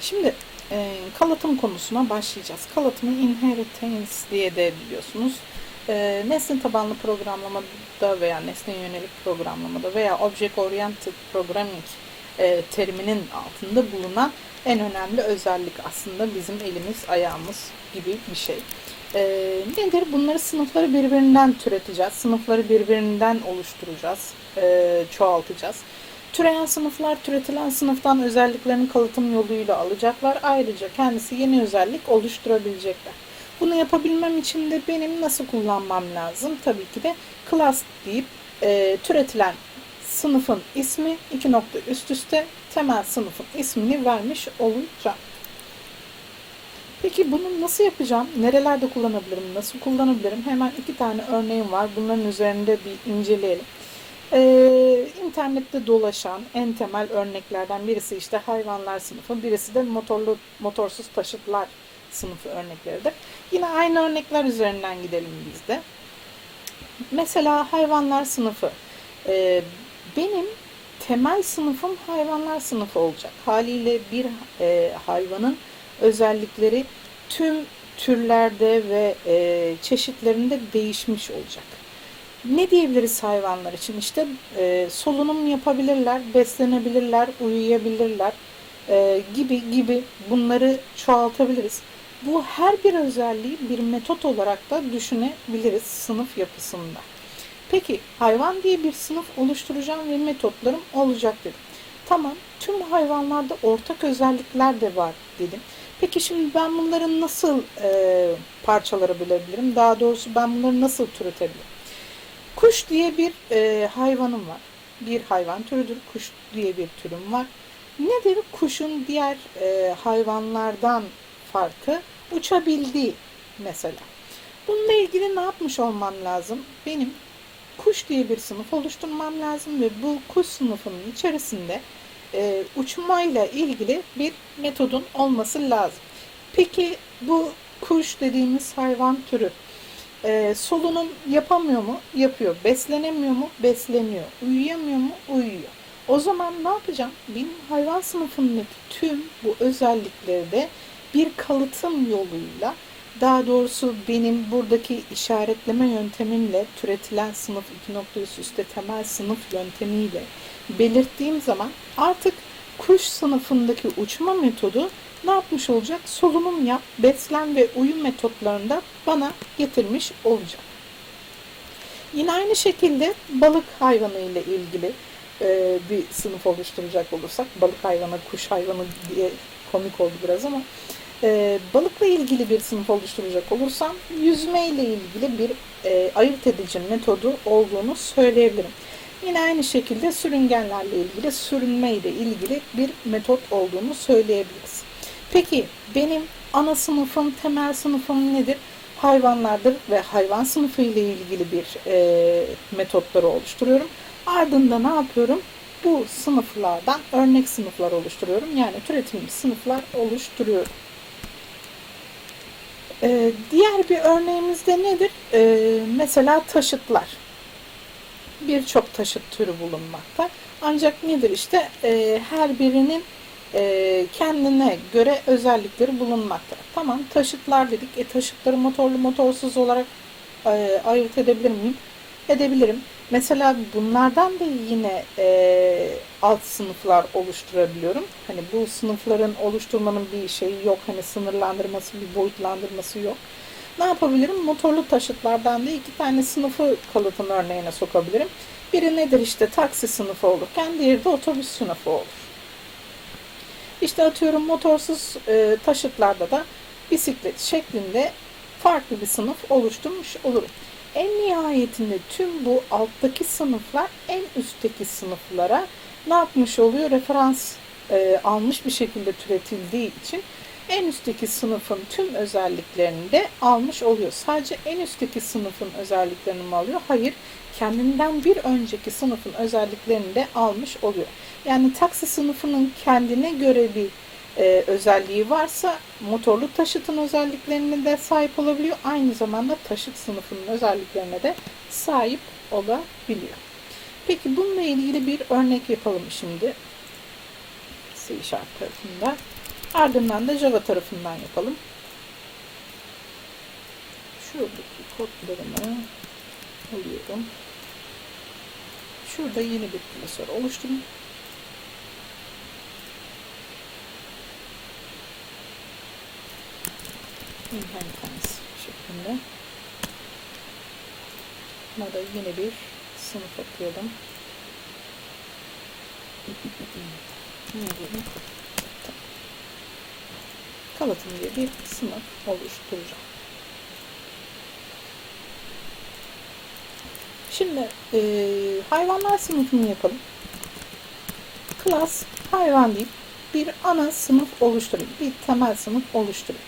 Şimdi e, kalıtım konusuna başlayacağız. Kalıtımı inheritance diye de biliyorsunuz. E, nesne tabanlı programlamada veya nesne yönelik programlamada veya object oriented programming e, teriminin altında bulunan en önemli özellik aslında bizim elimiz ayağımız gibi bir şey. E, nedir? Bunları sınıfları birbirinden türeteceğiz. Sınıfları birbirinden oluşturacağız. E, çoğaltacağız. Türeyen sınıflar türetilen sınıftan özelliklerini kalıtım yoluyla alacaklar. Ayrıca kendisi yeni özellik oluşturabilecekler. Bunu yapabilmem için de benim nasıl kullanmam lazım? Tabii ki de class deyip e, türetilen sınıfın ismi iki nokta üst üste temel sınıfın ismini vermiş olacağım. Peki bunu nasıl yapacağım? Nerelerde kullanabilirim? Nasıl kullanabilirim? Hemen iki tane örneğim var. Bunların üzerinde bir inceleyelim. Ee, internette dolaşan en temel örneklerden birisi işte hayvanlar sınıfı, birisi de motorlu motorsuz taşıtlar sınıfı örnekleridir. Yine aynı örnekler üzerinden gidelim biz de. Mesela hayvanlar sınıfı. Ee, benim temel sınıfım hayvanlar sınıfı olacak. Haliyle bir e, hayvanın özellikleri tüm türlerde ve e, çeşitlerinde değişmiş olacak. Ne diyebiliriz hayvanlar için? İşte e, solunum yapabilirler, beslenebilirler, uyuyabilirler e, gibi gibi bunları çoğaltabiliriz. Bu her bir özelliği bir metot olarak da düşünebiliriz sınıf yapısında. Peki hayvan diye bir sınıf oluşturacağım ve metotlarım olacak dedim. Tamam tüm hayvanlarda ortak özellikler de var dedim. Peki şimdi ben bunları nasıl e, parçalara bölebilirim? Daha doğrusu ben bunları nasıl türetebilirim? Kuş diye bir e, hayvanım var. Bir hayvan türüdür. Kuş diye bir türüm var. Nedir kuşun diğer e, hayvanlardan farkı? Uçabildiği mesela. Bununla ilgili ne yapmış olmam lazım? Benim kuş diye bir sınıf oluşturmam lazım ve bu kuş sınıfının içerisinde e, uçmayla ilgili bir metodun olması lazım. Peki bu kuş dediğimiz hayvan türü e, solunum yapamıyor mu? Yapıyor. Beslenemiyor mu? Besleniyor. Uyuyamıyor mu? Uyuyor. O zaman ne yapacağım? Benim hayvan sınıfındaki tüm bu özellikleri de bir kalıtım yoluyla daha doğrusu benim buradaki işaretleme yöntemimle türetilen sınıf iki nokta üst üste temel sınıf yöntemiyle belirttiğim zaman artık kuş sınıfındaki uçma metodu ne yapmış olacak? Solunum yap, beslen ve uyum metotlarında bana getirmiş olacak. Yine aynı şekilde balık hayvanı ile ilgili e, bir sınıf oluşturacak olursak, balık hayvanı, kuş hayvanı diye komik oldu biraz ama e, balıkla ilgili bir sınıf oluşturacak olursam yüzme ile ilgili bir e, ayırt edici metodu olduğunu söyleyebilirim. Yine aynı şekilde sürüngenlerle ilgili sürünme ile ilgili bir metot olduğunu söyleyebiliriz. Peki benim ana sınıfım, temel sınıfım nedir? Hayvanlardır ve hayvan sınıfı ile ilgili bir e, metotları oluşturuyorum. Ardında ne yapıyorum? Bu sınıflardan örnek sınıflar oluşturuyorum. Yani türetilmiş sınıflar oluşturuyorum. Ee, diğer bir örneğimiz de nedir? Ee, mesela taşıtlar. Birçok taşıt türü bulunmakta. Ancak nedir işte e, her birinin e, kendine göre özellikleri bulunmakta. Tamam taşıtlar dedik. E, taşıtları motorlu motorsuz olarak e, ayırt edebilir miyim? Edebilirim. Mesela bunlardan da yine e, alt sınıflar oluşturabiliyorum. Hani bu sınıfların oluşturmanın bir şeyi yok. Hani sınırlandırması, bir boyutlandırması yok. Ne yapabilirim? Motorlu taşıtlardan da iki tane sınıfı kalıtım örneğine sokabilirim. Biri nedir işte taksi sınıfı olurken diğeri de otobüs sınıfı olur. İşte atıyorum motorsuz e, taşıtlarda da bisiklet şeklinde farklı bir sınıf oluşturmuş olurum. En nihayetinde tüm bu alttaki sınıflar en üstteki sınıflara ne yapmış oluyor? Referans e, almış bir şekilde türetildiği için en üstteki sınıfın tüm özelliklerini de almış oluyor. Sadece en üstteki sınıfın özelliklerini mi alıyor? Hayır. Kendinden bir önceki sınıfın özelliklerini de almış oluyor. Yani taksi sınıfının kendine göre bir e, özelliği varsa motorlu taşıtın özelliklerine de sahip olabiliyor. Aynı zamanda taşıt sınıfının özelliklerine de sahip olabiliyor. Peki bununla ilgili bir örnek yapalım şimdi. C Sharp tarafında. Ardından da Java tarafından yapalım. Şuradaki kodlarımı alıyorum. Şurada yeni bir klasör oluşturun. Inheritance şeklinde. Buna da yeni bir sınıf atlayalım. Ne diyelim? Kalıtım diye bir sınıf oluşturacağım. Şimdi e, hayvanlar sınıfını yapalım. Class hayvan deyip bir ana sınıf oluşturayım. Bir temel sınıf oluşturayım.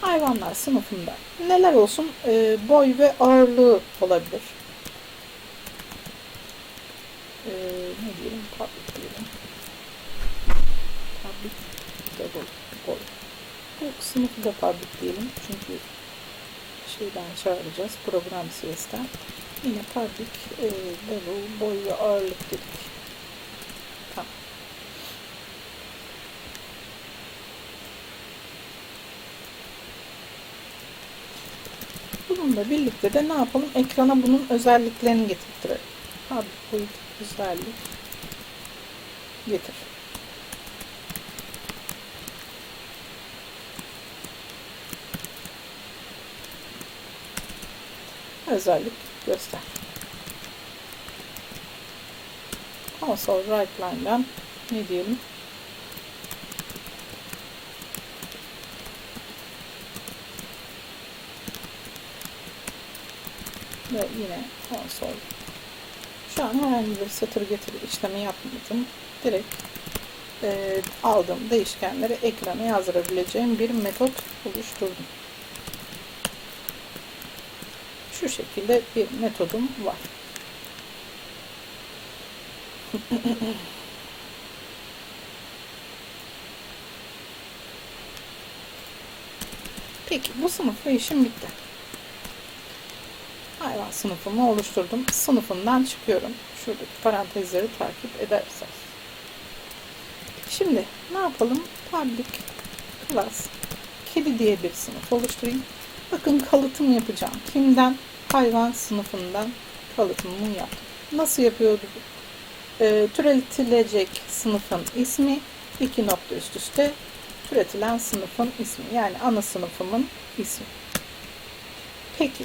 Hayvanlar sınıfında neler olsun? E, boy ve ağırlığı olabilir. E, ne diyelim? Public diyelim. Boy. Bu sınıfı da public diyelim. Çünkü şeyden çağıracağız. Program CS'ten. Yine public e, level, boy ve ağırlık dedik. Bununla birlikte de ne yapalım? Ekrana bunun özelliklerini getirtirelim. Public boyut özellik getir. Özellik göster. Console right line'dan ne diyelim? Ve yine console. Şu an herhangi bir satır getir işlemi yapmadım. Direkt e, aldığım değişkenleri ekrana yazdırabileceğim bir metot oluşturdum. Şu şekilde bir metodum var. Peki bu sınıfla işim bitti. Hayvan sınıfımı oluşturdum. Sınıfından çıkıyorum. Şuradaki parantezleri takip ederseniz. Şimdi ne yapalım? Public class kedi diye bir sınıf oluşturayım. Bakın kalıtım yapacağım. Kimden? Hayvan sınıfından kalıtımımı yaptım. Nasıl yapıyorduk? E, türetilecek sınıfın ismi iki nokta üst üste türetilen sınıfın ismi. Yani ana sınıfımın ismi. Peki.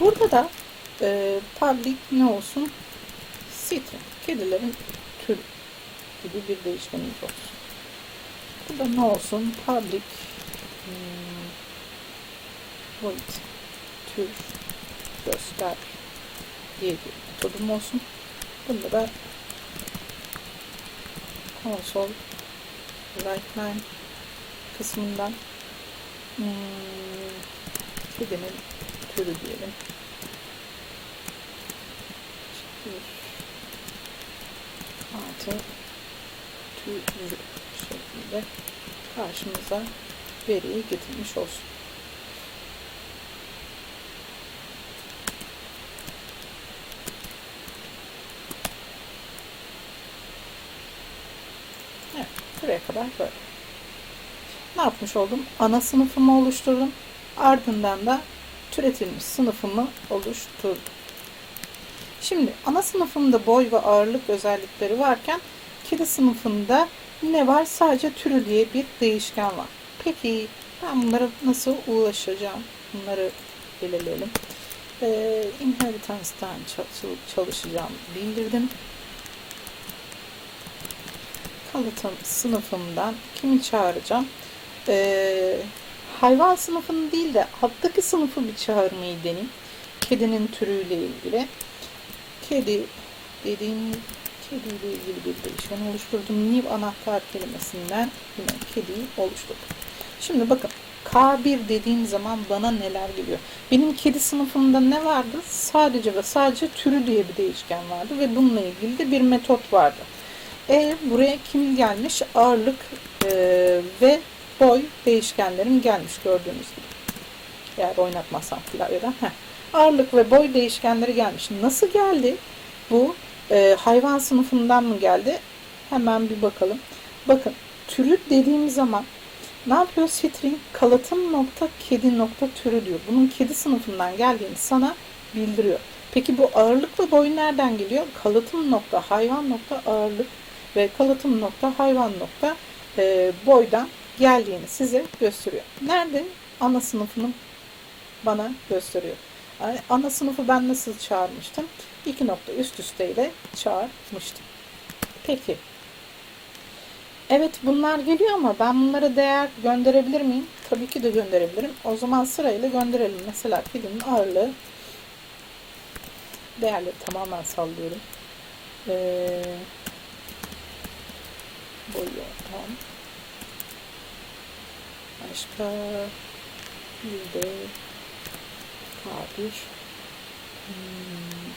Burada da e, public ne olsun? String. Kedilerin türü gibi bir değişkenimiz olsun. Burada ne olsun? Public hmm, void tür göster diye bir metodum olsun. Bunda da console right line kısmından hmm, kedinin türü diyelim. Bir artı türü şeklinde karşımıza veriyi getirmiş olsun. Evet, buraya kadar böyle. Ne yapmış oldum? Ana sınıfımı oluşturdum. Ardından da türetilmiş sınıfımı oluşturdum. Şimdi ana sınıfımda boy ve ağırlık özellikleri varken kedi sınıfında ne var? Sadece türü diye bir değişken var. Peki ben bunlara nasıl ulaşacağım? Bunları belirleyelim. Ee, inheritance'dan çalışacağım bildirdim. Kalıtım sınıfımdan kimi çağıracağım? Ee, hayvan sınıfını değil de alttaki sınıfı bir çağırmayı deneyim. Kedinin türüyle ilgili. Kedi dediğim kediyle ilgili bir değişken oluşturdum. New anahtar kelimesinden yine kediyi oluşturdum. Şimdi bakın K1 dediğim zaman bana neler geliyor? Benim kedi sınıfımda ne vardı? Sadece ve sadece türü diye bir değişken vardı ve bununla ilgili de bir metot vardı. E buraya kim gelmiş? Ağırlık e, ve boy değişkenlerim gelmiş gördüğünüz gibi. Eğer oynatmazsam klavyeden. Heh. Ağırlık ve boy değişkenleri gelmiş. Nasıl geldi? Bu e, hayvan sınıfından mı geldi? Hemen bir bakalım. Bakın türü dediğimiz zaman ne yapıyor? String kalıtım nokta kedi nokta türü diyor. Bunun kedi sınıfından geldiğini sana bildiriyor. Peki bu ağırlık ve boy nereden geliyor? Kalıtım nokta hayvan nokta ağırlık ve kalıtım nokta hayvan nokta e, boydan geldiğini size gösteriyor. Nerede? Ana sınıfını bana gösteriyor. Ana sınıfı ben nasıl çağırmıştım? İki nokta üst üste ile çağırmıştım. Peki. Evet bunlar geliyor ama ben bunlara değer gönderebilir miyim? Tabii ki de gönderebilirim. O zaman sırayla gönderelim. Mesela kedinin ağırlığı değerleri tamamen sallıyorum. Ee, boyu 10. Başka bir de K1 Hmm.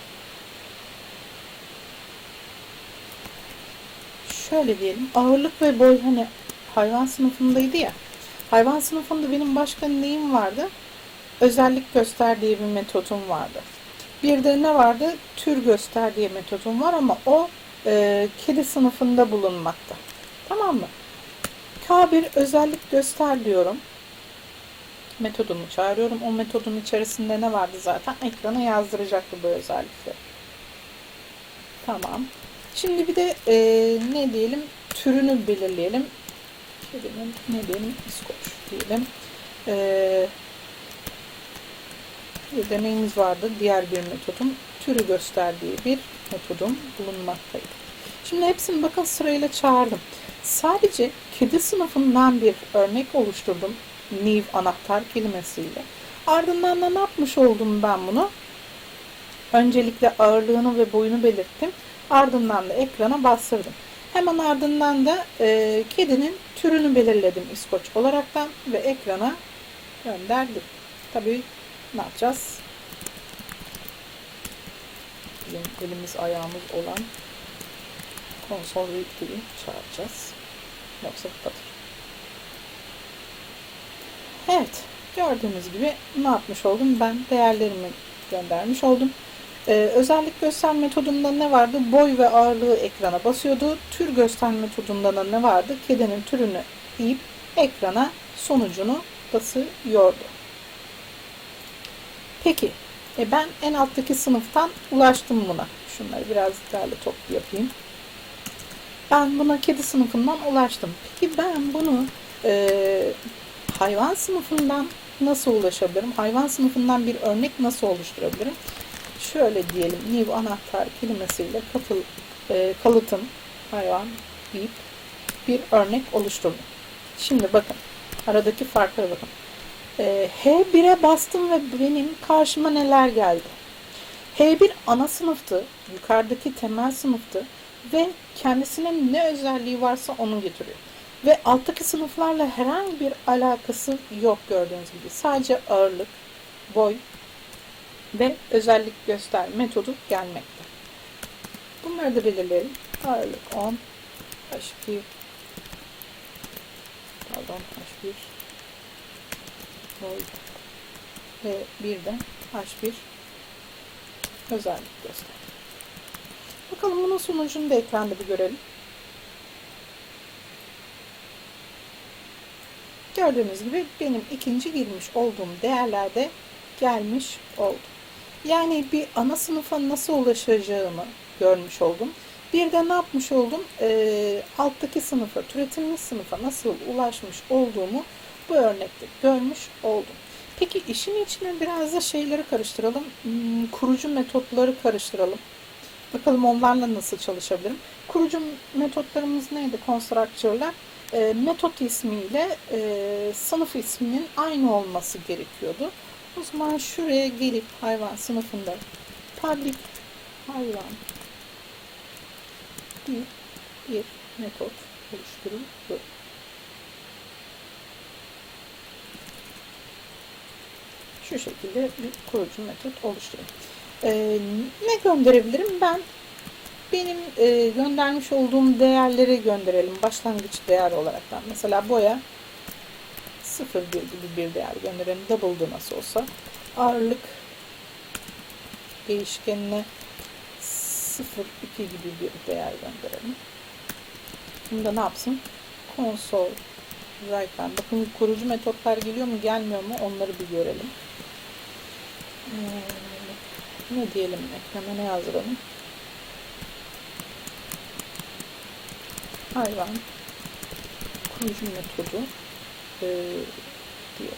Şöyle diyelim. Ağırlık ve boy hani hayvan sınıfındaydı ya. Hayvan sınıfında benim başka neyim vardı? Özellik göster diye bir metodum vardı. Bir de ne vardı? Tür göster diye metodum var ama o e, kedi sınıfında bulunmakta. Tamam mı? K1 özellik göster diyorum. Metodumu çağırıyorum. O metodun içerisinde ne vardı zaten? Ekrana yazdıracaktı bu özellikleri. Tamam. Şimdi bir de e, ne diyelim? Türünü belirleyelim. Kedinin ne diyelim? İskoç diyelim. E, bir de neyimiz vardı? Diğer bir metodum. Türü gösterdiği bir metodum bulunmaktaydı. Şimdi hepsini bakın sırayla çağırdım. Sadece kedi sınıfından bir örnek oluşturdum. New anahtar kelimesiyle. Ardından da ne yapmış oldum ben bunu? Öncelikle ağırlığını ve boyunu belirttim. Ardından da ekrana bastırdım. Hemen ardından da e, kedinin türünü belirledim İskoç olaraktan ve ekrana gönderdim. Tabii ne yapacağız? Bizim elimiz ayağımız olan konsol readkey'i çağıracağız. Yoksa kapatır. Evet. Gördüğünüz gibi ne yapmış oldum? Ben değerlerimi göndermiş oldum. Ee, özellik göster metodunda ne vardı? Boy ve ağırlığı ekrana basıyordu. Tür göster metodunda da ne vardı? Kedinin türünü deyip ekrana sonucunu basıyordu. Peki e ben en alttaki sınıftan ulaştım buna. Şunları biraz derli toplu yapayım. Ben buna kedi sınıfından ulaştım. Peki ben bunu e, hayvan sınıfından nasıl ulaşabilirim? Hayvan sınıfından bir örnek nasıl oluşturabilirim? Şöyle diyelim new anahtar kelimesiyle katıl, e, kalıtım hayvan deyip bir örnek oluşturdum. Şimdi bakın aradaki farklara bakın. E, H1'e bastım ve benim karşıma neler geldi? H1 ana sınıftı, yukarıdaki temel sınıftı ve kendisinin ne özelliği varsa onu getiriyor. Ve alttaki sınıflarla herhangi bir alakası yok gördüğünüz gibi. Sadece ağırlık, boy ve özellik göster metodu gelmekte. Bunları da belirleyelim. Ağırlık 10, H2, pardon H1, boy ve bir de H1 özellik göster. Bakalım bunun sonucunu da ekranda bir görelim. Gördüğünüz gibi benim ikinci girmiş olduğum değerlerde gelmiş oldu. Yani bir ana sınıfa nasıl ulaşacağımı görmüş oldum. Bir de ne yapmış oldum? E, alttaki sınıfa, türetilmiş sınıfa nasıl ulaşmış olduğumu bu örnekte görmüş oldum. Peki işin içine biraz da şeyleri karıştıralım. Hmm, kurucu metotları karıştıralım. Bakalım onlarla nasıl çalışabilirim. Kurucu metotlarımız neydi? Constructor'lar e, metot ismiyle e, sınıf isminin aynı olması gerekiyordu. O zaman şuraya gelip hayvan sınıfında public hayvan bir, bir metot oluşturuldu. Şu şekilde bir kurucu metot oluşturun. Ee, ne gönderebilirim? Ben benim e, göndermiş olduğum değerleri gönderelim. Başlangıç değer olaraktan. Mesela boya 0 gibi bir değer gönderelim. Double'dı nasıl olsa. Ağırlık değişkenine 0, 2 gibi bir değer gönderelim. Bunda ne yapsın? Console write'dan. Bakın kurucu metotlar geliyor mu gelmiyor mu onları bir görelim. Ee, ne diyelim ekrana ne yazdıralım? Hayvan kurucu metodu e, diyor.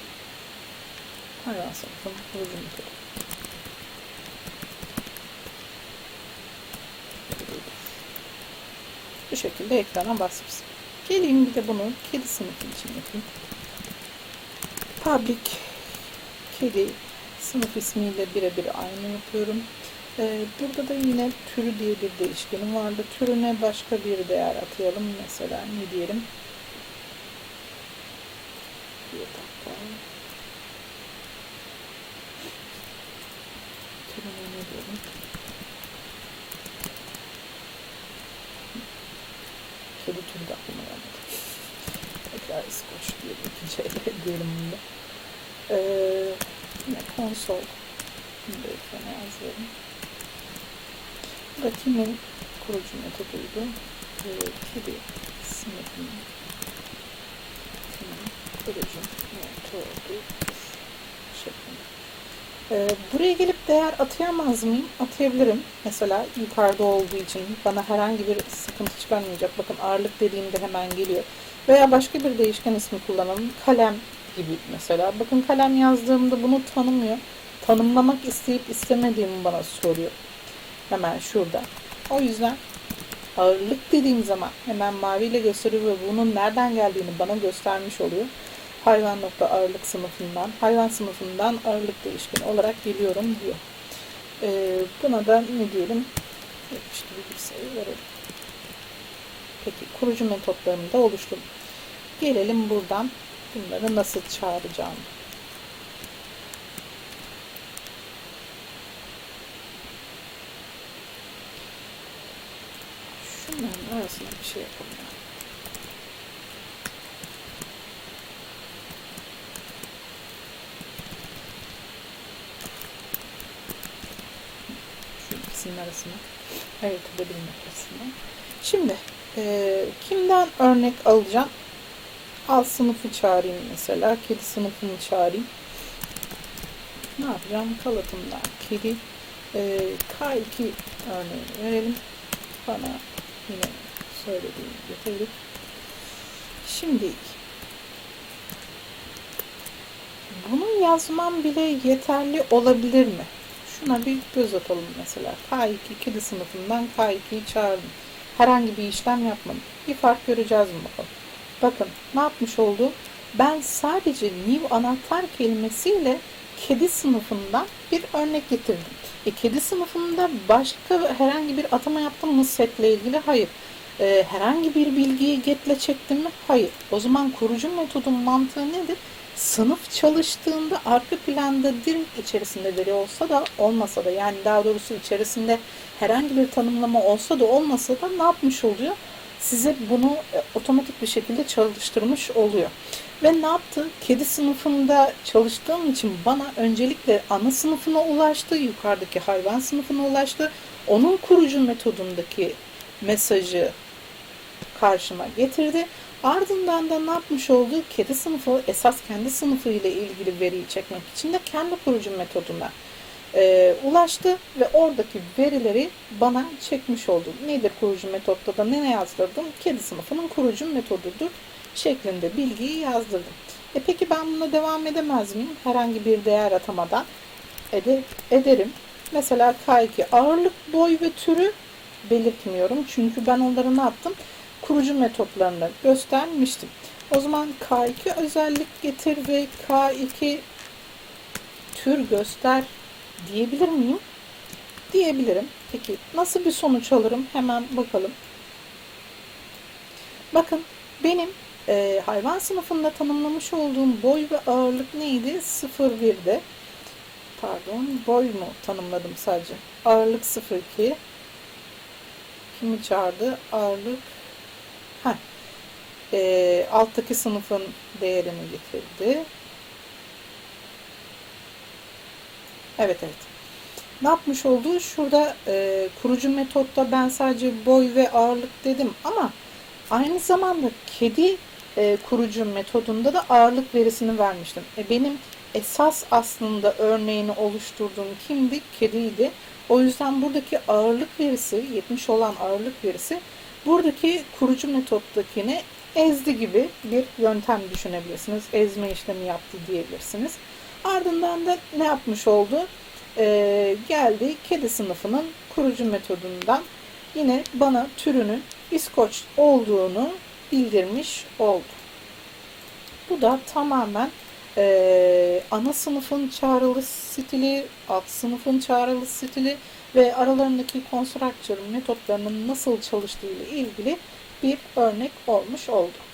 Hayvan sınıfının kurucu metodu. Bu şekilde ekrana basmışsın. Geleyim bir de bunu kedi sınıfı için yapayım. Public kedi sınıf ismiyle birebir aynı yapıyorum. Ee, burada da yine türü diye bir değişkenim vardı. Türüne başka bir değer atayalım. Mesela ne diyelim? Bir dakika. Türüne ne diyelim? Kedi türü de aklıma gelmedi. Tekrar skoç diye ikinci diyelim bunda. Ee, konsol. Ekrana yazıyorum. Kimin kurucu metoduydu? Ee, kedi sınıfının kurucu metodu şeklinde. Ee, buraya gelip değer atayamaz mıyım? Atayabilirim. Mesela yukarıda olduğu için bana herhangi bir sıkıntı çıkarmayacak. Bakın ağırlık dediğimde hemen geliyor. Veya başka bir değişken ismi kullanalım. Kalem gibi mesela. Bakın kalem yazdığımda bunu tanımıyor. Tanımlamak isteyip istemediğimi bana soruyor. Hemen şurada. O yüzden ağırlık dediğim zaman hemen maviyle gösteriyor ve bunun nereden geldiğini bana göstermiş oluyor. Hayvan nokta ağırlık sınıfından, hayvan sınıfından ağırlık değişkeni olarak geliyorum diyor. Ee, buna da ne diyelim? 70 gibi bir sayı verelim. Peki kurucu metotlarımı da oluşturdum. Gelelim buradan bunları nasıl çağıracağım. Şunların arasına bir şey yapalım. Şu ikisinin arasına. Ayırtabilmek arasına. Şimdi e, kimden örnek alacağım? Al sınıfı çağırayım mesela. Kedi sınıfını çağırayım. Ne yapacağım? Kalıtımdan kedi e, K2 örneğini verelim. Bana yine söylediğim getirdik. Şimdi bunu yazmam bile yeterli olabilir mi? Şuna bir göz atalım mesela. K2 kedi sınıfından K2'yi çağırdım. Herhangi bir işlem yapmadım. Bir fark göreceğiz mi bakalım. Bakın ne yapmış oldu? Ben sadece new anahtar kelimesiyle kedi sınıfından bir örnek getirdim. E, kedi sınıfında başka herhangi bir atama yaptım mı setle ilgili? Hayır. E, herhangi bir bilgiyi getle çektim mi? Hayır. O zaman kurucu metodun mantığı nedir? Sınıf çalıştığında arka planda direkt içerisinde veri olsa da olmasa da yani daha doğrusu içerisinde herhangi bir tanımlama olsa da olmasa da ne yapmış oluyor? Size bunu e, otomatik bir şekilde çalıştırmış oluyor. Ve ne yaptı? Kedi sınıfında çalıştığım için bana öncelikle ana sınıfına ulaştı, yukarıdaki hayvan sınıfına ulaştı. Onun kurucu metodundaki mesajı karşıma getirdi. Ardından da ne yapmış oldu? Kedi sınıfı esas kendi sınıfı ile ilgili veriyi çekmek için de kendi kurucu metoduna e, ulaştı ve oradaki verileri bana çekmiş oldu. Nedir kurucu metotta da ne yazdırdım? Kedi sınıfının kurucu metodudur şeklinde bilgiyi yazdırdım. E peki ben buna devam edemez miyim? Herhangi bir değer atamadan ede, ederim. Mesela K2 ağırlık, boy ve türü belirtmiyorum. Çünkü ben onları ne yaptım? Kurucu metotlarını göstermiştim. O zaman K2 özellik getir ve K2 tür göster diyebilir miyim? Diyebilirim. Peki nasıl bir sonuç alırım? Hemen bakalım. Bakın benim e, hayvan sınıfında tanımlamış olduğum boy ve ağırlık neydi? 0,1'de. Pardon, boy mu tanımladım sadece? Ağırlık 0,2. Kimi çağırdı? Ağırlık. Heh. E, alttaki sınıfın değerini getirdi. Evet evet. ne yapmış oldu? Şurada e, kurucu metotta ben sadece boy ve ağırlık dedim ama aynı zamanda kedi e, kurucu metodunda da ağırlık verisini vermiştim. E, benim esas aslında örneğini oluşturduğum kimdi? Kediydi. O yüzden buradaki ağırlık verisi, 70 olan ağırlık verisi buradaki kurucu metottakini ezdi gibi bir yöntem düşünebilirsiniz. Ezme işlemi yaptı diyebilirsiniz. Ardından da ne yapmış oldu? Ee, geldi kedi sınıfının kurucu metodundan yine bana türünün İskoç olduğunu bildirmiş oldu. Bu da tamamen eee, ana sınıfın çağrılı stili, alt sınıfın çağrılı stili ve aralarındaki constructor metotlarının nasıl çalıştığı ile ilgili bir örnek olmuş oldu.